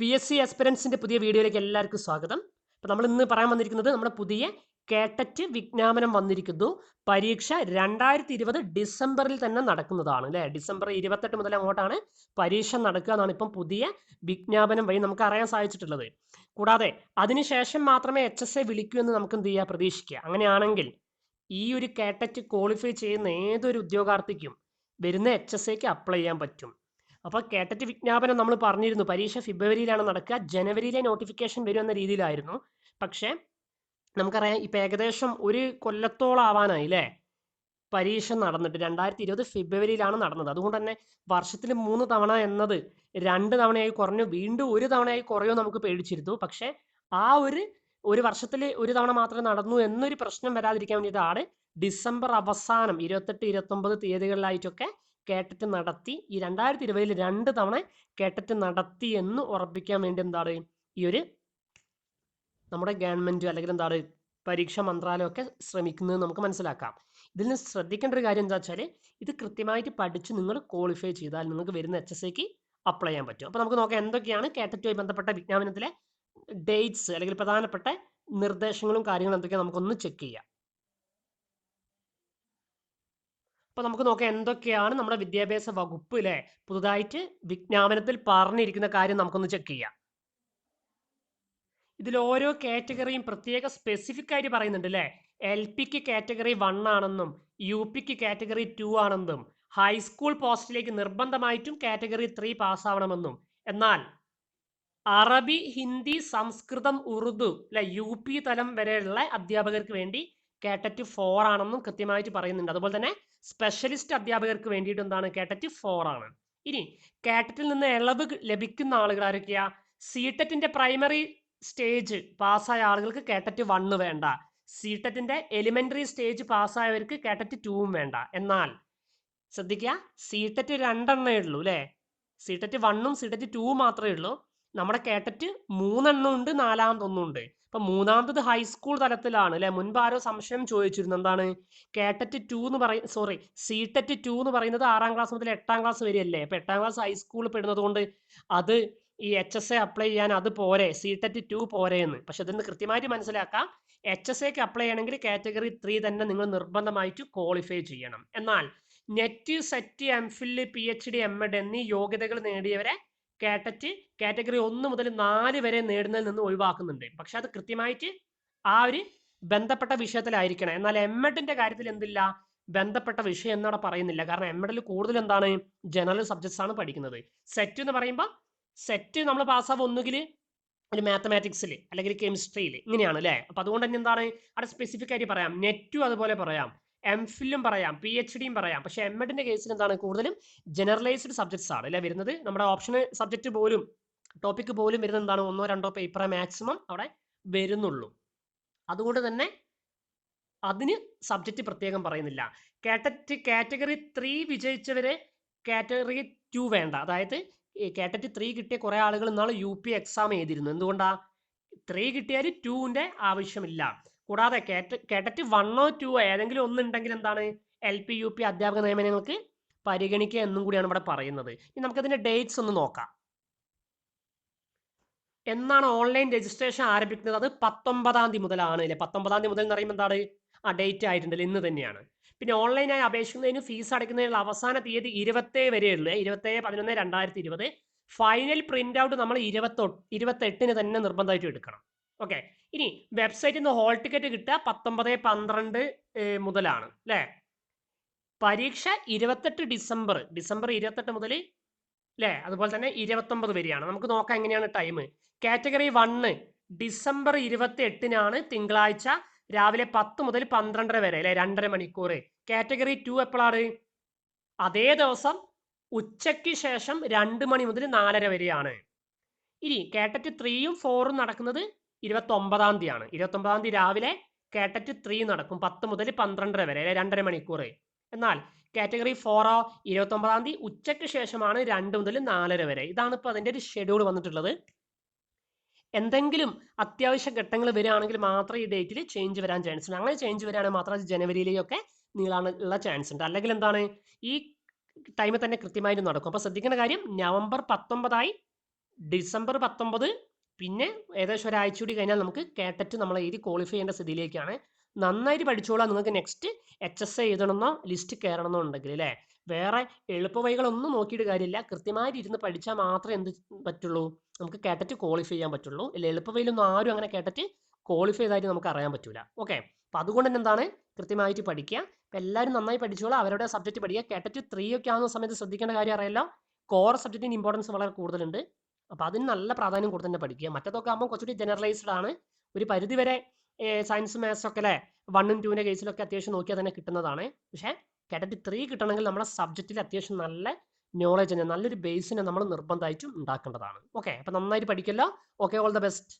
P S C എക്സ്പെറൻസിന്റെ പുതിയ വീഡിയോയിലേക്ക് എല്ലാവർക്കും സ്വാഗതം. അപ്പോൾ നമ്മൾ ഇന്ന് പറയാൻ വന്നിരിക്കുന്നത് നമ്മുടെ പുതിയ കേട്ടറ്റ് വിജ്ഞാപനം വന്നിരിക്കുന്നു. പരീക്ഷ രണ്ടായിരത്തി ഇരുപത് ഡിസംബറിൽ തന്നെ നടക്കുന്നതാണ് അല്ലേ? ഡിസംബർ ഇരുപത്തെട്ട് മുതൽ അങ്ങോട്ടാണ് പരീക്ഷ നടക്കുക എന്നാണ് ഇപ്പം പുതിയ വിജ്ഞാപനം വഴി നമുക്ക് അറിയാൻ സാധിച്ചിട്ടുള്ളത്. കൂടാതെ അതിനുശേഷം മാത്രമേ എച്ച് എസ് എ വിളിക്കൂ എന്ന് നമുക്ക് എന്ത് ചെയ്യുക പ്രതീക്ഷിക്കുക. അങ്ങനെയാണെങ്കിൽ ഈ ഒരു കേട്ടറ്റ് ക്വാളിഫൈ ചെയ്യുന്ന ഏതൊരു ഉദ്യോഗാർത്ഥിക്കും വരുന്ന എച്ച് എസ് എക്ക് അപ്ലൈ ചെയ്യാൻ പറ്റും. അപ്പോൾ കേട്ടറ്റ് വിജ്ഞാപനം നമ്മൾ പറഞ്ഞിരുന്നു. പരീക്ഷ ഫെബ്രുവരിയിലാണ് നടക്കുക. ജനുവരിയിലെ നോട്ടിഫിക്കേഷൻ വരും എന്ന രീതിയിലായിരുന്നു. പക്ഷേ നമുക്കറിയാം ഇപ്പം ഏകദേശം ഒരു കൊല്ലത്തോളം ആവാനായി അല്ലേ പരീക്ഷ നടന്നിട്ട് രണ്ടായിരത്തി ഇരുപത് ഫെബ്രുവരിയിലാണ് നടന്നത്. അതുകൊണ്ട് തന്നെ വർഷത്തിൽ മൂന്ന് തവണ എന്നത് രണ്ട് തവണയായി കുറഞ്ഞു. വീണ്ടും ഒരു തവണയായി കുറയോ നമുക്ക് പേടിച്ചിരുന്നു. പക്ഷേ ആ ഒരു ഒരു വർഷത്തിൽ ഒരു തവണ മാത്രമേ നടന്നു എന്നൊരു പ്രശ്നം വരാതിരിക്കാൻ വേണ്ടിയിട്ടാണ് ഡിസംബർ അവസാനം ഇരുപത്തെട്ട് ഇരുപത്തൊമ്പത് തീയതികളിലായിട്ടൊക്കെ കേട്ടറ്റ് നടത്തി ഈ രണ്ടായിരത്തി ഇരുപതിൽ രണ്ട് തവണ കേട്ടറ്റ് നടത്തി എന്ന് ഉറപ്പിക്കാൻ വേണ്ടി എന്താണ് ഈ ഒരു നമ്മുടെ ഗവൺമെന്റ് അല്ലെങ്കിൽ എന്താണ് പരീക്ഷാ മന്ത്രാലയമൊക്കെ ശ്രമിക്കുന്നത് നമുക്ക് മനസ്സിലാക്കാം. ഇതിൽ നിന്ന് ശ്രദ്ധിക്കേണ്ട ഒരു കാര്യം എന്താ വെച്ചാൽ ഇത് കൃത്യമായിട്ട് പഠിച്ച് നിങ്ങൾ ക്വാളിഫൈ ചെയ്താൽ നിങ്ങൾക്ക് വരുന്ന എച്ച് എസ് സിക്ക് അപ്ലൈ ചെയ്യാൻ പറ്റും. അപ്പോൾ നമുക്ക് നോക്കാം എന്തൊക്കെയാണ് കേട്ടറ്റുമായി ബന്ധപ്പെട്ട വിജ്ഞാപനത്തിലെ ഡേറ്റ്സ് അല്ലെങ്കിൽ പ്രധാനപ്പെട്ട നിർദ്ദേശങ്ങളും കാര്യങ്ങളും എന്തൊക്കെയാണ് നമുക്കൊന്ന് ചെക്ക് ചെയ്യാം. അപ്പോൾ നമുക്ക് നോക്കാം എന്തൊക്കെയാണ് നമ്മുടെ വിദ്യാഭ്യാസ വകുപ്പ് അല്ലേ പുതുതായിട്ട് വിജ്ഞാപനത്തിൽ പറഞ്ഞിരിക്കുന്ന കാര്യം നമുക്കൊന്ന് ചെക്ക് ചെയ്യാം. ഇതിൽ ഓരോ കാറ്റഗറിയും പ്രത്യേക സ്പെസിഫിക് ആയിട്ട് പറയുന്നുണ്ട് അല്ലേ എൽ പിക്ക് കാറ്റഗറി വൺ ആണെന്നും യു പിക്ക് കാറ്റഗറി ടു ആണെന്നും ഹൈസ്കൂൾ പോസ്റ്റിലേക്ക് നിർബന്ധമായിട്ടും കാറ്റഗറി ത്രീ പാസ്സാവണമെന്നും എന്നാൽ അറബി ഹിന്ദി സംസ്കൃതം ഉറുദു അല്ലെ യു പി തലം വരെയുള്ള അധ്യാപകർക്ക് വേണ്ടി കാറ്റഗറി ഫോർ ആണെന്നും കൃത്യമായിട്ട് പറയുന്നുണ്ട്. അതുപോലെ തന്നെ സ്പെഷ്യലിസ്റ്റ് അധ്യാപകർക്ക് വേണ്ടിയിട്ട് എന്താണ് കേട്ടറ്റ് ഫോർ ആണ്. ഇനി കാറ്ററ്റിൽ നിന്ന് ഇളവ് ലഭിക്കുന്ന ആളുകൾ ആരൊക്കെയാ? സീടെറ്റിന്റെ പ്രൈമറി സ്റ്റേജ് പാസ്സായ ആളുകൾക്ക് കേട്ടറ്റ് വണ്ണ് വേണ്ട. സീടെറ്റിന്റെ എലിമെന്ററി സ്റ്റേജ് പാസ്സായവർക്ക് കേട്ടറ്റ് ടൂവും വേണ്ട. എന്നാൽ ശ്രദ്ധിക്കുക സീടെറ്റ് രണ്ടെണ്ണേ ഉള്ളൂ അല്ലേ സീടെറ്റ് വണ്ണും സീടെറ്റ് ടൂവും മാത്രമേ ഉള്ളൂ. നമ്മുടെ കേട്ടറ്റ് മൂന്നെണ്ണം ഉണ്ട് നാലാമതൊന്നും ഉണ്ട്. ഇപ്പൊ മൂന്നാമത്തത് ഹൈസ്കൂൾ തലത്തിലാണ് അല്ലെ? മുൻപ് ആരോ സംശയം ചോദിച്ചിരുന്നു. എന്താണ്? കേട്ടറ്റ് ടു എന്ന് പറയും സോറി സീടെറ്റ് ടു എന്ന് പറയുന്നത് ആറാം ക്ലാസ് മുതൽ എട്ടാം ക്ലാസ് വരെയല്ലേ? അപ്പൊ എട്ടാം ക്ലാസ് ഹൈസ്കൂളിൽ പെടുന്നത് കൊണ്ട് അത് ഈ എച്ച് എസ് എ അപ്ലൈ ചെയ്യാൻ അത് പോരെ സീടെറ്റ് ടു പോരെ എന്ന്. പക്ഷെ ഇതിന് കൃത്യമായിട്ട് മനസ്സിലാക്കാം എച്ച് എസ് എക്ക് അപ്ലൈ ചെയ്യണമെങ്കിൽ കാറ്റഗറി ത്രീ തന്നെ നിങ്ങൾ നിർബന്ധമായിട്ട് ക്വാളിഫൈ ചെയ്യണം. എന്നാൽ NET SET M phil P H D M ed എന്നീ യോഗ്യതകൾ നേടിയവരെ കാറ്ററ്റ് കാറ്റഗറി ഒന്ന് മുതൽ നാല് വരെ നേടുന്നതിൽ നിന്ന് ഒഴിവാക്കുന്നുണ്ട്. പക്ഷെ അത് കൃത്യമായിട്ട് ആ ഒരു ബന്ധപ്പെട്ട വിഷയത്തിലായിരിക്കണം. എന്നാൽ എം എഡിന്റെ കാര്യത്തിൽ എന്തില്ല? ബന്ധപ്പെട്ട വിഷയം എന്നവിടെ പറയുന്നില്ല. കാരണം എം എഡിൽ കൂടുതൽ എന്താണ്? ജനറൽ സബ്ജക്ട്സ് ആണ് പഠിക്കുന്നത്. സെറ്റ് എന്ന് പറയുമ്പോൾ സെറ്റ് നമ്മൾ പാസ്സാവുക ഒന്നുകിൽ ഒരു മാത്തമാറ്റിക്സിൽ അല്ലെങ്കിൽ കെമിസ്ട്രിയിൽ ഇങ്ങനെയാണ് അല്ലേ? അപ്പൊ അതുകൊണ്ട് തന്നെ എന്താണ്? അവിടെ സ്പെസിഫിക് ആയിട്ട് പറയാം. നെറ്റും അതുപോലെ പറയാം. എം ഫില്ലും പറയാം പി എച്ച് ഡിയും പറയാം. പക്ഷേ എം എഡിന്റെ കേസിൽ എന്താണ് കൂടുതലും ജനറലൈസ്ഡ് സബ്ജക്ട്സ് ആണ് അല്ലെ വരുന്നത്? നമ്മുടെ ഓപ്ഷൻ സബ്ജക്റ്റ് പോലും ടോപ്പിക് പോലും വരുന്നത് എന്താണ്? ഒന്നോ രണ്ടോ പേപ്പറെ മാക്സിമം അവിടെ വരുന്നുള്ളൂ. അതുകൊണ്ട് തന്നെ അതിന് സബ്ജക്റ്റ് പ്രത്യേകം പറയുന്നില്ല. കാറ്ററ്റ് കാറ്റഗറി ത്രീ വിജയിച്ചവരെ കാറ്റഗറി ടു വേണ്ട. അതായത് കാറ്ററ്റ് ത്രീ കിട്ടിയ കുറേ ആളുകൾ ഇന്നാൾ യു പി എക്സാം എഴുതിയിരുന്നു. എന്തുകൊണ്ടാ? ത്രീ കിട്ടിയാൽ ടുവിന്റെ ആവശ്യമില്ല. കൂടാതെ കേട്ടറ്റ് വണ്ണോ ടു ഏതെങ്കിലും ഒന്നുണ്ടെങ്കിൽ എന്താണ് എൽ പി യു പി അധ്യാപക നിയമനങ്ങൾക്ക് പരിഗണിക്കുക എന്നും കൂടിയാണ് ഇവിടെ പറയുന്നത്. ഇനി നമുക്കതിന്റെ ഡേറ്റ്സ് ഒന്ന് നോക്കാം. എന്നാണ് ഓൺലൈൻ രജിസ്ട്രേഷൻ ആരംഭിക്കുന്നത്? അത് പത്തൊമ്പതാം തീയതി മുതലാണ് അല്ലെ? പത്തൊമ്പതാം തീയതി മുതൽ എന്ന് പറയുമ്പോൾ എന്താണ്? ആ ഡേറ്റ് ആയിട്ടുണ്ടല്ലോ ഇന്ന് തന്നെയാണ്. പിന്നെ ഓൺലൈനായി അപേക്ഷിക്കുന്നതിന് ഫീസ് അടയ്ക്കുന്നതിനുള്ള അവസാന തീയതി ഇരുപത്തേഴ് വരെയുള്ളൂ. ഇരുപത്തേഴ് പതിനൊന്ന് രണ്ടായിരത്തി ഇരുപത്. ഫൈനൽ പ്രിന്റ് ഔട്ട് നമ്മൾ ഇരുപത്തൊ ഇരുപത്തെട്ടിന് തന്നെ നിർബന്ധമായിട്ട് എടുക്കണം. ഓക്കെ ഇനി വെബ്സൈറ്റിൽ നിന്ന് ഹോൾ ടിക്കറ്റ് കിട്ടുക പത്തൊമ്പത് പന്ത്രണ്ട് മുതലാണ് അല്ലേ പരീക്ഷ ഇരുപത്തെട്ട് ഡിസംബർ ഡിസംബർ ഇരുപത്തെട്ട് മുതൽ അല്ലേ അതുപോലെ തന്നെ ഇരുപത്തൊമ്പത് വരെയാണ്. നമുക്ക് നോക്കാം എങ്ങനെയാണ് ടൈം കാറ്റഗറി വണ്ണ് ഡിസംബർ ഇരുപത്തി എട്ടിനാണ് തിങ്കളാഴ്ച രാവിലെ പത്ത് മുതൽ പന്ത്രണ്ടര വരെ അല്ലെ രണ്ടര മണിക്കൂർ കാറ്റഗറി ടു എപ്പോഴാണ് അതേ ദിവസം ഉച്ചയ്ക്ക് ശേഷം രണ്ട് മണി മുതൽ നാലര വരെയാണ്. ഇനി കാറ്റഗറി ത്രീയും ഫോറും നടക്കുന്നത് ഇരുപത്തി ഒമ്പതാം തീയതിയാണ്. ഇരുപത്തി ഒമ്പതാം തീയതി രാവിലെ കാറ്ററ്റ് ത്രീ നടക്കും. പത്ത് മുതൽ പന്ത്രണ്ടര വരെ അല്ലെ? രണ്ടര മണിക്കൂർ എന്നാൽ കാറ്റഗറി ഫോറോ ഇരുപത്തി ഒമ്പതാം തീയതി ഉച്ചയ്ക്ക് ശേഷമാണ് രണ്ട് മുതൽ നാലര വരെ. ഇതാണ് ഇപ്പോൾ അതിന്റെ ഒരു ഷെഡ്യൂൾ വന്നിട്ടുള്ളത്. എന്തെങ്കിലും അത്യാവശ്യ ഘട്ടങ്ങൾ വരികയാണെങ്കിൽ മാത്രം ഈ ഡേറ്റിൽ ചേഞ്ച് വരാൻ ചാൻസ് ഉണ്ട്. അങ്ങനെ ചേഞ്ച് വരാണെങ്കിൽ മാത്രം ജനുവരിയിലേക്കൊക്കെ നീളാനുള്ള ചാൻസ് ഉണ്ട്. അല്ലെങ്കിൽ എന്താണ്? ഈ ടൈമിൽ തന്നെ കൃത്യമായിട്ട് നടക്കും. അപ്പോൾ ശ്രദ്ധിക്കേണ്ട കാര്യം നവംബർ പത്തൊമ്പതായി ഡിസംബർ പത്തൊമ്പത് പിന്നെ ഏകദേശം ഒരാഴ്ച കൂടി കഴിഞ്ഞാൽ നമുക്ക് കേട്ടറ്റ് നമ്മൾ എഴുതി ക്വാളിഫൈ ചെയ്യേണ്ട സ്ഥിതിയിലേക്കാണ്. നന്നായിട്ട് പഠിച്ചോളാം നിങ്ങൾക്ക് നെക്സ്റ്റ് എച്ച് എസ് എഴുതണമെന്നോ ലിസ്റ്റ് കയറണമെന്നോ ഉണ്ടെങ്കിൽ അല്ലേ? വേറെ എളുപ്പവഴികളൊന്നും നോക്കിയിട്ട് കാര്യമില്ല. കൃത്യമായിട്ട് ഇരുന്ന് പഠിച്ചാൽ മാത്രമേ എന്ത് പറ്റുള്ളൂ? നമുക്ക് കേട്ടറ്റ് ക്വാളിഫൈ ചെയ്യാൻ പറ്റുള്ളൂ. ഇല്ല എളുപ്പവഴിയിലൊന്നും ആരും അങ്ങനെ കേട്ടറ്റ് ക്വാളിഫൈ ചെയ്തായിട്ട് നമുക്ക് അറിയാൻ പറ്റൂല. ഓക്കെ അപ്പം അതുകൊണ്ട് തന്നെ എന്താണ്? കൃത്യമായിട്ട് പഠിക്കുക. അപ്പം എല്ലാവരും നന്നായി പഠിച്ചോളാം. അവരുടെ സബ്ജക്റ്റ് പഠിക്കുക. കേട്ടറ്റ് ത്രീ ഒക്കെ ആവുന്ന സമയത്ത് ശ്രദ്ധിക്കേണ്ട കാര്യം അറിയാലോ? കോർ സബ്ജക്റ്റിന് ഇമ്പോർട്ടൻസ് വളരെ കൂടുതലുണ്ട്. അപ്പോൾ അതിന് നല്ല പ്രാധാന്യം കൊടുത്ത് തന്നെ പഠിക്കുക. മറ്റതൊക്കെ ആകുമ്പോൾ കുറച്ചുകൂടി ജനറലൈസ്ഡ് ആണ്. ഒരു പരിധി വരെ സയൻസ് മാത്സ് ഒക്കെ അല്ലേ വണ്ണും ടൂവിന്റെ കേസിലൊക്കെ അത്യാവശ്യം നോക്കിയാൽ തന്നെ കിട്ടുന്നതാണ്. പക്ഷേ കാറ്റഗറി ത്രീ കിട്ടണമെങ്കിൽ നമ്മുടെ സബ്ജക്റ്റിൽ അത്യാവശ്യം നല്ല നോളജ് തന്നെ നല്ലൊരു ബേസിനെ നമ്മൾ നിർബന്ധമായിട്ടും ഉണ്ടാക്കേണ്ടതാണ്. ഓക്കെ അപ്പം നന്നായിട്ട് പഠിക്കല്ലോ. Okay all the best